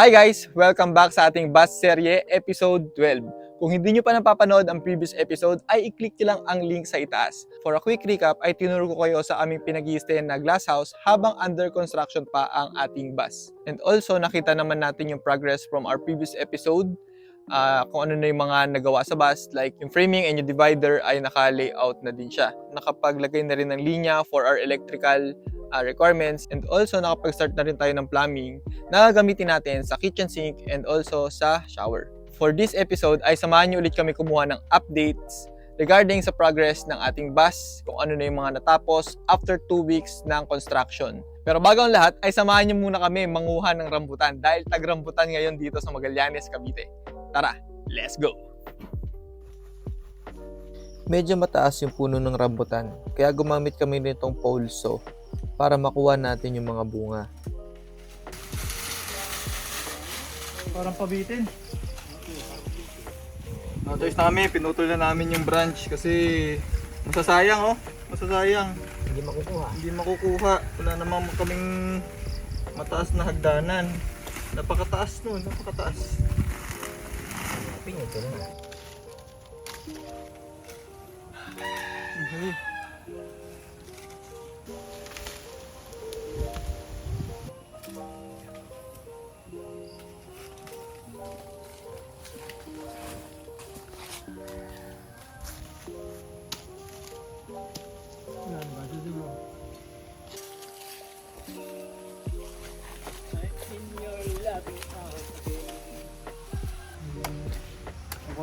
Hi guys! Welcome back sa ating bus serye episode 12. Kung hindi nyo pa napapanood ang previous episode, ay i-click nyo lang ang link sa itaas. For a quick recap, ay tinuro ko kayo sa aming pinag na glass house habang under construction pa ang ating bus. And also, nakita naman natin yung progress from our previous episode ah, kung ano na yung mga nagawa sa bus, like yung framing and yung divider ay naka-layout na din siya. Nakapaglagay na rin ng linya for our electrical ah, requirements and also nakapag-start na rin tayo ng plumbing na gagamitin natin sa kitchen sink and also sa shower. For this episode ay samahan niyo ulit kami kumuha ng updates regarding sa progress ng ating bus, kung ano na yung mga natapos after 2 weeks ng construction. Pero bago ang lahat ay samahan niyo muna kami manguha ng rambutan dahil tag-rambutan ngayon dito sa Magallanes, Cavite. Tara, let's go! Medyo mataas yung puno ng rambutan, kaya gumamit kami nitong pole saw para makuha natin yung mga bunga. Parang pabitin. Notice na kami, pinutol na namin yung branch kasi masasayang oh. Masasayang. Hindi makukuha. Hindi makukuha. Wala namang kaming mataas na hagdanan. Napakataas nun, napakataas. Pinito na. Okay.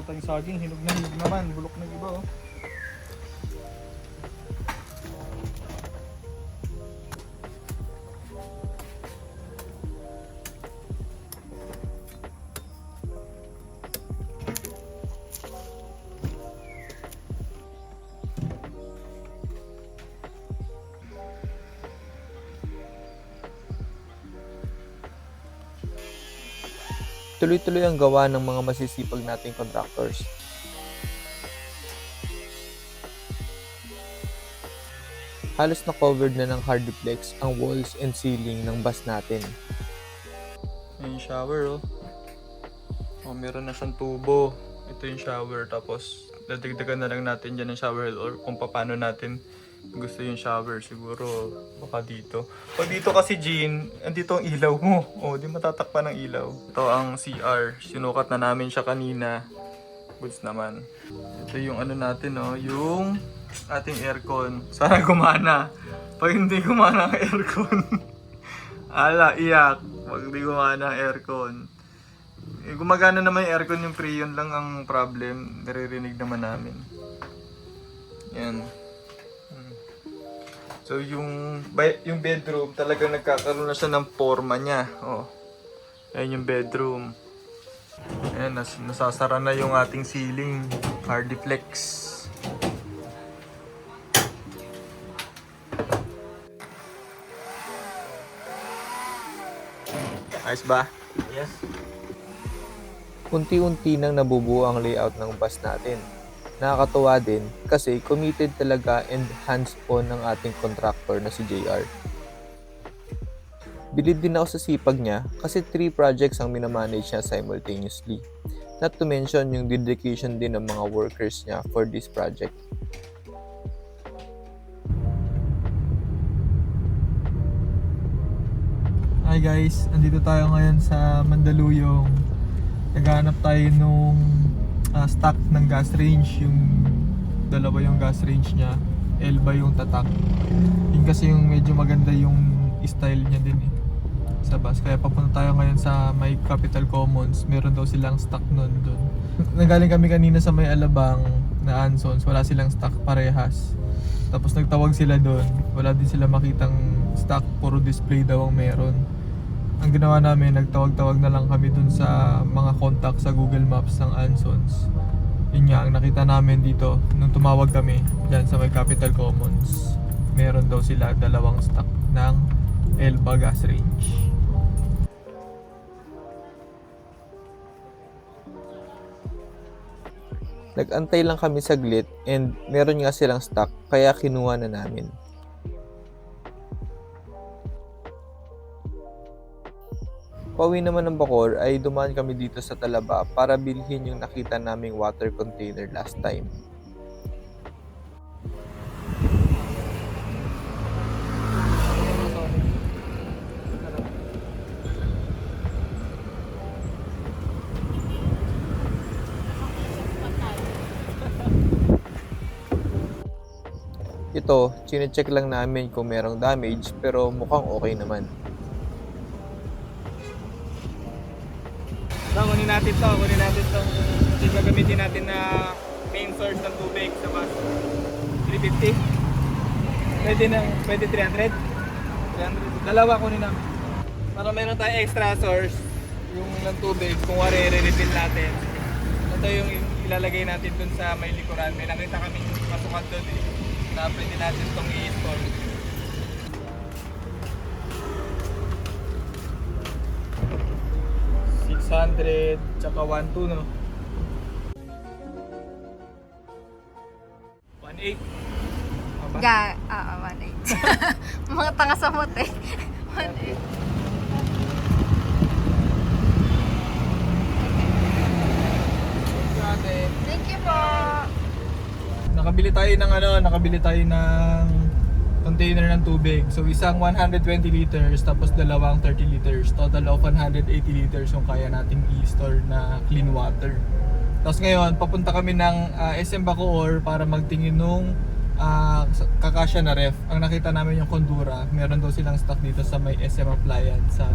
Ako tayong saging, hinog na hinog naman, bulok na iba oh. Tuloy-tuloy ang gawa ng mga masisipag nating contractors. Halos na covered na ng hardiplex ang walls and ceiling ng bus natin. May shower oh. Oh, meron na siyang tubo. Ito yung shower tapos dadagdagan na lang natin dyan ng shower or kung paano natin gusto yung shower siguro baka dito. Pag dito kasi Jean, andito ang ilaw mo. Oh, di matatakpan ng ilaw. Ito ang CR. Sinukat na namin siya kanina. Goods naman. Ito yung ano natin oh, yung ating aircon. Sana gumana. Pag hindi gumana ang aircon, ala, iyak. Pag hindi gumana ang aircon. Eh, gumagana naman yung aircon yung Freon lang ang problem. Naririnig naman namin. Yan. So yung yung bedroom talagang nagkakaroon na siya ng forma niya. Oh. Ayan yung bedroom. Ayan, nas nasasara na yung ating ceiling. Hardiflex. Ayos ba? Yes. Unti-unti nang nabubuo ang layout ng bus natin. Nakakatuwa din kasi committed talaga and hands-on ng ating contractor na si JR. Bilid din ako sa sipag niya kasi three projects ang minamanage niya simultaneously. Not to mention yung dedication din ng mga workers niya for this project. Hi guys, andito tayo ngayon sa Mandaluyong. Naghanap tayo nung ah, stock ng gas range, yung dalawa yung gas range niya, Elba yung tatak. Yun kasi yung medyo maganda yung style niya din eh sa bus. Kaya papunta tayo ngayon sa may Capital Commons. Meron daw silang stock nun dun. Nagaling kami kanina sa may Alabang na Ansons. Wala silang stock parehas. Tapos nagtawag sila doon. Wala din sila makitang stock. Puro display daw ang meron. Ang ginawa namin, nagtawag-tawag na lang kami dun sa mga contact sa Google Maps ng Ansons. Yun nga, ang nakita namin dito nung tumawag kami dyan sa may Capital Commons. Meron daw sila dalawang stock ng Elba gas range. Nag-antay lang kami saglit and meron nga silang stock kaya kinuha na namin. Pauwi naman ng Bacor ay dumaan kami dito sa Talaba para bilhin yung nakita naming water container last time. Ito, chinecheck lang namin kung merong damage pero mukhang okay naman. Natin to. Kunin natin to. Ito gagamitin natin na main source ng tubig sa bus. 350. Pwede na, pwede 300. 300. Dalawa kunin namin. Para meron tayong extra source, yung ng tubig, kung wari re-refill natin. Ito yung ilalagay natin dun sa may likuran. May nakita kaming masukat dun eh, na pwede natin itong i-install. Six hundred tsaka one two no. One eight. Aba? Ga, ah, ah, 1.8. Mga tanga sa mote. 1.8. Thank you po. Nakabili tayo ng ano, nakabili tayo ng container ng tubig. So isang 120 liters tapos dalawang 30 liters. Total of 180 liters yung kaya nating i-store na clean water. Tapos ngayon, papunta kami ng ah, SM Bacoor para magtingin nung sa- kakasya na ref. Ang nakita namin yung Kondura, meron daw silang stock dito sa may SM Appliance sa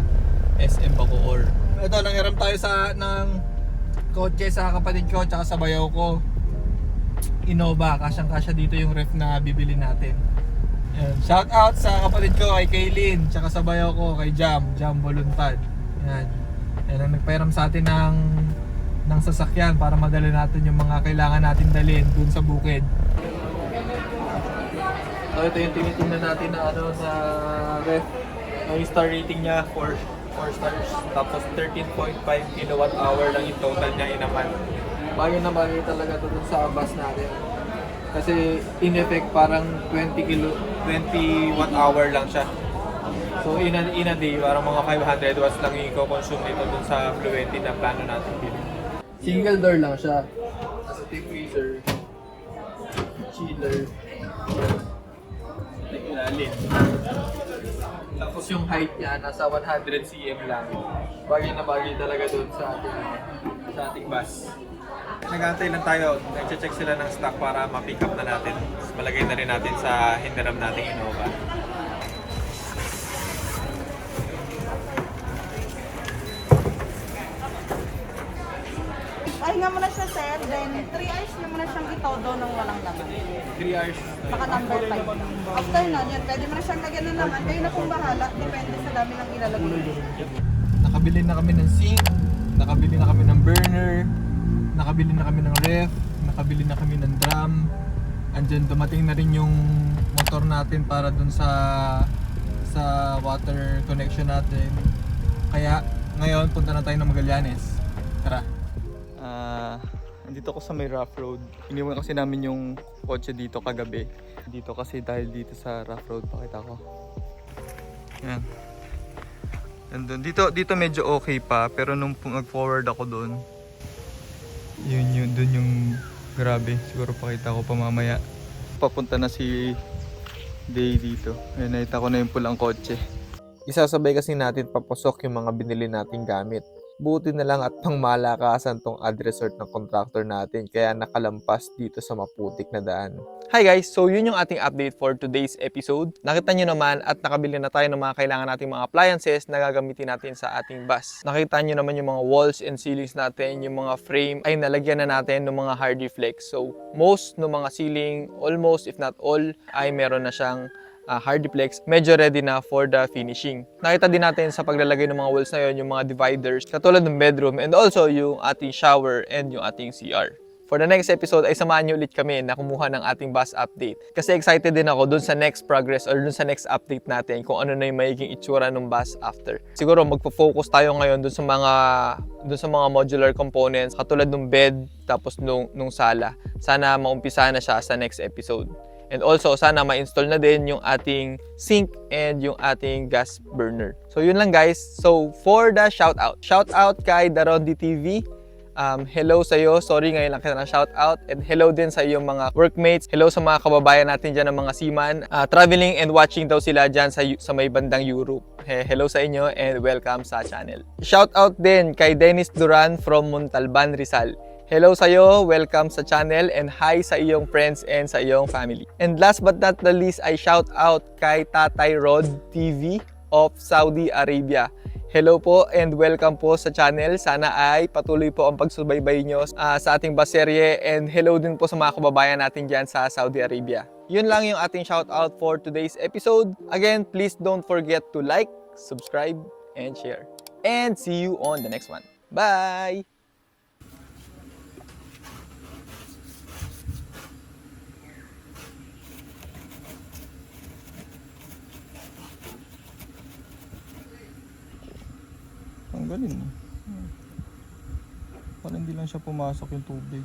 SM Bacoor. Ito, nangyaram tayo sa ng kotse sa kapatid ko tsaka sa bayaw ko. Innova, kasyang kasya dito yung ref na bibili natin. Yan. Shout out sa kapatid ko kay Kaylin, tsaka sa bayaw ko kay Jam, Jam Voluntad. Yan. Yan ang nagpairam sa atin ng ng sasakyan para madala natin yung mga kailangan natin dalhin dun sa bukid. So ito yung tinitingnan natin na ano sa ref. Ang star rating niya 4 4 stars. Tapos 13.5 kilowatt hour lang yung total niya inaman. Bagay na bagay talaga to dun sa bus natin. Kasi in effect parang 20 kilo 20 watt hour lang siya. So in a, in a day, parang mga 500 watts lang yung i-consume nito dun sa Fluenti na plano natin bilhin. Single door lang siya. Nasa deep freezer, chiller, may ilalim. Tapos yung height niya, nasa 100 cm lang. Bagay na bagay talaga doon sa ating, sa ating bus. Nag-aantay lang tayo. Nag-check sila ng stock para ma-pick up na natin. Malagay na rin natin sa hiniram nating Innova. Ay nga muna siya sir, then 3 hours niyo muna siyang itodo ng walang laman. 3 hours. Saka number 5. After nun, yun, pwede mo na siyang lagyan ng laman. Kayo na pong bahala, depende sa dami ng ilalagay. Nakabili na kami ng sink, nakabili na kami ng burner, nakabili na kami ng ref, nakabili na kami ng drum. Andyan dumating na rin yung motor natin para dun sa sa water connection natin. Kaya ngayon punta na tayo ng Magallanes. Tara. Ah, andito ako sa may rough road. Iniwan kasi namin yung kotse dito kagabi. Dito kasi dahil dito sa rough road pakita ko. Yan. Nandun. Dito, dito medyo okay pa, pero nung mag-forward ako doon, yun yun, doon yung grabe. Siguro pakita ko pa mamaya. Papunta na si Day dito. Ayun, nakita ko na yung pulang kotse. Isasabay kasi natin papasok yung mga binili nating gamit. Buti na lang at pang malakasan tong ad resort ng contractor natin kaya nakalampas dito sa maputik na daan. Hi guys! So yun yung ating update for today's episode. Nakita nyo naman at nakabili na tayo ng mga kailangan nating mga appliances na gagamitin natin sa ating bus. Nakita nyo naman yung mga walls and ceilings natin, yung mga frame ay nalagyan na natin ng mga hard flex. So most ng mga ceiling, almost if not all, ay meron na siyang uh, hardiplex, medyo ready na for the finishing. Nakita din natin sa paglalagay ng mga walls na yun, yung mga dividers, katulad ng bedroom and also yung ating shower and yung ating CR. For the next episode ay samahan niyo ulit kami na kumuha ng ating bus update. Kasi excited din ako dun sa next progress or dun sa next update natin kung ano na yung magiging itsura ng bus after. Siguro magpo-focus tayo ngayon dun sa mga dun sa mga modular components katulad ng bed tapos nung, nung sala. Sana maumpisa na siya sa next episode. And also, sana ma-install na din yung ating sink and yung ating gas burner. So, yun lang guys. So, for the shoutout. Shoutout kay Darondi TV. Um, hello sa iyo. Sorry ngayon lang kita na shout out. And hello din sa iyong mga workmates. Hello sa mga kababayan natin dyan ng mga seaman. Ah, traveling and watching daw sila dyan sa, sa may bandang Europe. Eh, hello sa inyo and welcome sa channel. Shout out din kay Dennis Duran from Montalban, Rizal. Hello sa iyo, welcome sa channel and hi sa iyong friends and sa iyong family. And last but not the least, I shout out kay Tatay Rod TV of Saudi Arabia. Hello po and welcome po sa channel. Sana ay patuloy po ang pagsubaybay nyo ah, sa ating baserye and hello din po sa mga kababayan natin dyan sa Saudi Arabia. Yun lang yung ating shoutout for today's episode. Again, please don't forget to like, subscribe, and share. And see you on the next one. Bye! Tanggalin mo. Parang hindi lang siya pumasok yung tubig.